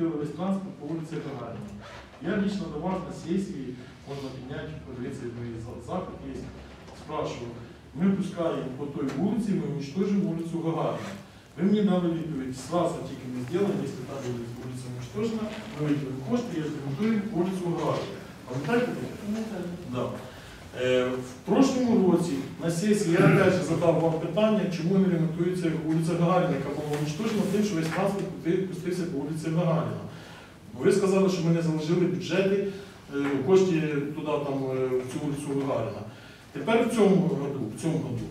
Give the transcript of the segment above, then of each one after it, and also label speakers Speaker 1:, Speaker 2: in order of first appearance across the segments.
Speaker 1: пустили весь транспорт по вулиці Гагаріна. Я лично до вас на сесії, можна підняти, подивитися, за- запит є, спрашиваю, ми пускаємо по той вулиці, ми уничтожимо вулицю Гагаріна. Ви мені дали відповідь, сразу тільки ми зробимо, якщо там буде вулиця уничтожена, ми виділимо кошти і ремонтуємо вулицю Гагаріна. Пам'ятаєте? Да. Е, В прошлому році на сесії я же задав вам питання, чому не ремонтується вулиця Гагаріна, яка була уничтожена тим, що весь транспорт пустив- пустився по вулиці Гагаріна. Ви сказали, що ми не заложили бюджети, е, кошти туди, там, е, в цю вулицю Гагаріна. Тепер в цьому году, в цьому году,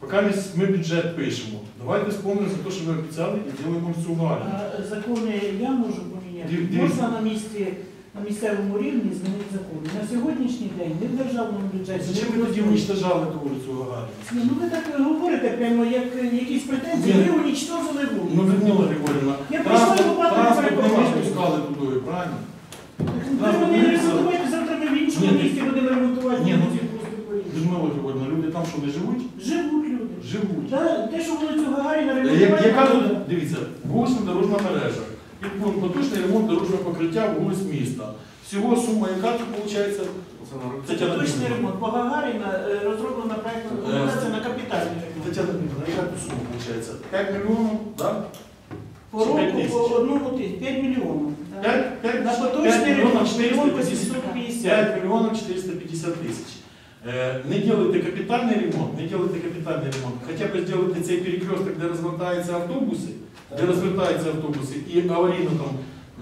Speaker 1: поки ми, бюджет пишемо, давайте вспомнимо за те, що ви обіцяли і робимо вулицю Гагаріна.
Speaker 2: А Закони я можу поміняти. Можна на місці на місцевому рівні змінити закони. На сьогоднішній день не в державному бюджеті.
Speaker 1: Зачем ви тоді уничтожали ту вулицю Гагаріна?
Speaker 2: Ну ви так говорите, прямо як якісь претензії,
Speaker 1: Ні.
Speaker 2: ви унічтожили вулицю.
Speaker 1: Ну, Людмила Григорівна,
Speaker 2: Я прийшла
Speaker 1: транспорт,
Speaker 2: його бачити,
Speaker 1: транспорт не
Speaker 2: перепрошую.
Speaker 1: спускали туди, правильно?
Speaker 2: Ви мене не ремонтуєте, завтра ми в іншому
Speaker 1: Ні,
Speaker 2: місці будемо ремонтувати
Speaker 1: ні, ну,
Speaker 2: вулицю.
Speaker 1: Людмила Григорівна, люди там що не живуть?
Speaker 2: Живуть люди.
Speaker 1: Живуть.
Speaker 2: Та, те, що вулицю Гагаріна
Speaker 1: Е,
Speaker 2: ремонтувати.
Speaker 1: Яка тут, дивіться, вулична дорожна мережа. І пункт потужний ремонт дорожнього покриття вулиць міста. Всього сума, яка тут виходить? Тетяна
Speaker 2: Точний
Speaker 1: Дмитрівна.
Speaker 2: ремонт. По Гагаріна е, розроблена проєктна документація на капітальний ремонт.
Speaker 1: Тетяна Дмитрівна, яка тут сума виходить? 5 мільйонів, так?
Speaker 2: По
Speaker 1: Чи п'ять
Speaker 2: року по
Speaker 1: тисяч?
Speaker 2: одному тисячі, 5 мільйонів.
Speaker 1: 5, 5,
Speaker 2: На поточний ремонт мільйон 850.
Speaker 1: 5 миллионов 450 тысяч. Е, Не делайте капітальний ремонт, не делайте капітальний ремонт. Хоча б зробити цей перекресток, де розвертаються автобуси, де розвертаються автобуси, і аварійно там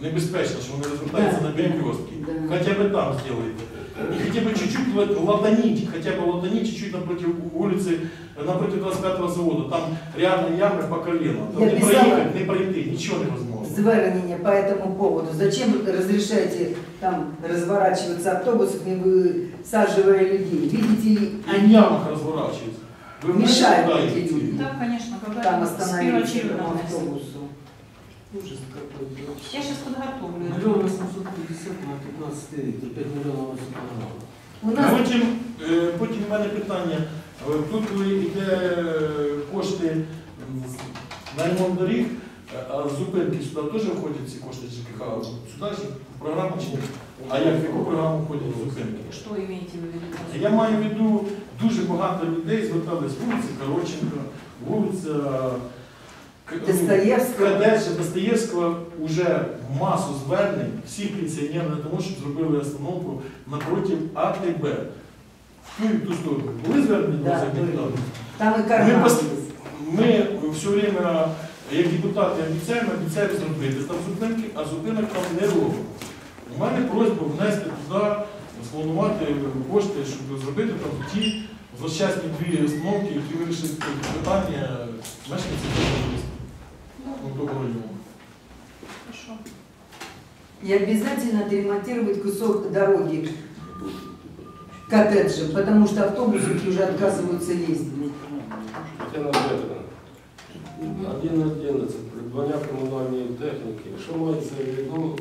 Speaker 1: небезпечно, що вони розвертаються
Speaker 3: Да,
Speaker 1: на перекрестки.
Speaker 3: да.
Speaker 1: Хоча б там сделайте. И хотя бы чуть-чуть вот латанить, хотя бы латанить чуть-чуть напротив улицы, напротив 25-го завода. Там реально ямы по колено. Там
Speaker 3: Я
Speaker 1: не
Speaker 3: писала.
Speaker 1: проехать, не пройти, ничего невозможно.
Speaker 3: Звернення по этому поводу. Зачем вы разрешаете там разворачиваться автобусами, высаживая людей? Видите ли,
Speaker 1: Они в ямах разворачиваются. Вы знаете,
Speaker 3: Мешают
Speaker 1: куда
Speaker 3: эти
Speaker 1: идти?
Speaker 3: люди.
Speaker 4: Да, конечно, когда
Speaker 3: там
Speaker 4: с
Speaker 3: остановились
Speaker 4: первого
Speaker 3: этому
Speaker 4: червня.
Speaker 3: автобусу.
Speaker 5: Ужас какой.
Speaker 4: Я сейчас подготовлю.
Speaker 5: Миллион восемьсот пятьдесят на 15 лет, 5 миллионов восемьсот
Speaker 3: У
Speaker 1: А
Speaker 3: нас
Speaker 1: потім, е, потім в мене питання. Е, Тут коли йде е, кошти м, з- на ремонт доріг, е, а зупинки сюди теж входять ці кошти ЖКХ? Сюди ж в програму чи ні? А як в яку програму входять зупинки?
Speaker 4: Что имеете в виду?
Speaker 1: Я маю в виду, дуже багато людей звертались вулиця Короченка, вулиця ну,
Speaker 3: Достоєвського.
Speaker 1: Кадеджа Достоєвського вже масу звернень всіх пенсіонерів на тому, щоб зробили остановку напроти АТБ. В ту і в ту сторону. Були звернення до
Speaker 3: Да, там
Speaker 1: Ми,
Speaker 3: карман.
Speaker 1: пос- ми все время, як депутати, обіцяємо, обіцяємо зробити. Там зупинки, а зупинок там не робимо. У мене просьба внести туди, спланувати кошти, щоб зробити там ті злощасні дві остановки, які вирішать питання мешканців того міста. Ну, того району.
Speaker 4: Хорошо.
Speaker 3: И обязательно отремонтировать кусок дороги к коттеджам, потому что автобусы уже отказываются ездить.
Speaker 6: Тетяна Дмитрівна, 1.11, придбання комунальної техніки. Що мається в виду